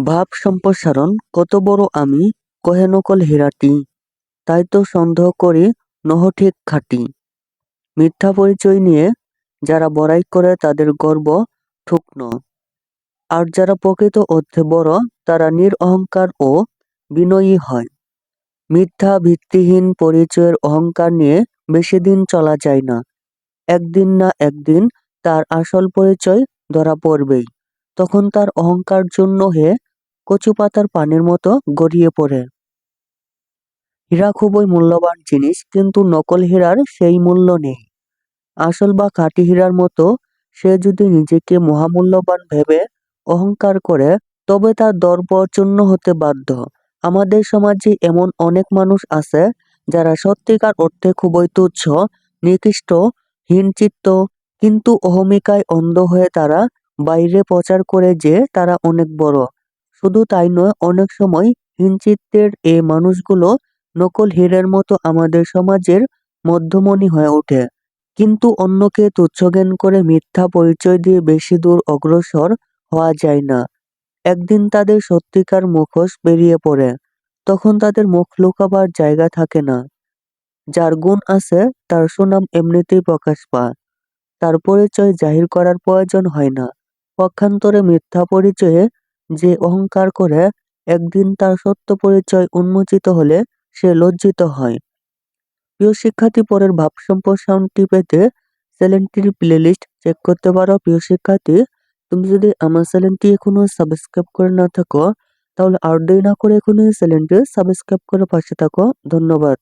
ভাব সম্প্রসারণ, কত বড় আমি কহে নকল হীরাটি। তাই তো সন্দেহ করি, নহ ঠিক খাঁটি। মিথ্যা পরিচয় নিয়ে যারা বড়াই করে তাদের গর্ব ঠুকনো। আর যারা প্রকৃত অর্থে বড়, তারা নিরঅহংকার ও বিনয়ী হয়। মিথ্যা ভিত্তিহীন পরিচয়ের অহংকার নিয়ে বেশি দিন চলা যায় না। একদিন না একদিন তার আসল পরিচয় ধরা পড়বেই। তখন তার অহংকার জন্য হয়ে কচু পাতার পানির মতো গড়িয়ে পড়ে। হীরা খুবই মূল্যবান জিনিস, কিন্তু নকল হীরার সেই মূল্য নেই। আসল বা খাঁটি হীরার মতো সে যদি নিজেকে মহামূল্যবান ভেবে অহংকার করে, তবে তার দর হতে বাধ্য। আমাদের সমাজে এমন অনেক মানুষ আছে, যারা সত্যিকার অর্থে খুবই তুচ্ছ, নিকৃষ্ট হীনচিত্ত কিন্তু অহমিকায় অন্ধ হয়ে তারা বাইরে প্রচার করে যে তারা অনেক বড়। শুধু তাই নয়, অনেক সময় হীনচিত্তের এ মানুষগুলো নকল হীরের মতো আমাদের সমাজের মধ্যমণি হয়ে ওঠে। কিন্তু অন্যকে তুচ্ছজ্ঞান করে মিথ্যা পরিচয় দিয়ে বেশি দূর অগ্রসর হওয়া যায় না। একদিন তাদের সত্যিকার মুখোশ বেরিয়ে পড়ে, তখন তাদের মুখ লুকাবার জায়গা থাকে না। যার গুণ আছে, তার সুনাম এমনিতেই প্রকাশ পায়। তার পরিচয় জাহির করার প্রয়োজন হয় না। পক্ষান্তরে মিথ্যা পরিচয়ে যে অহংকার করে একদিন তার সত্য পরিচয় উন্মোচিত হলে সে লজ্জিত হয়। প্রিয় শিক্ষার্থী, পরের ভাব সম্প্রসারণটি পেতে চ্যানেলটির প্লেলিস্ট চেক করতে পারো। প্রিয় শিক্ষার্থী, তুমি যদি আমার চ্যানেলটি এখনও সাবস্ক্রাইব করে না থাকো, তাহলে আর দেরি না করে এখনই চ্যানেলটি সাবস্ক্রাইব করে পাশে থাকো। ধন্যবাদ।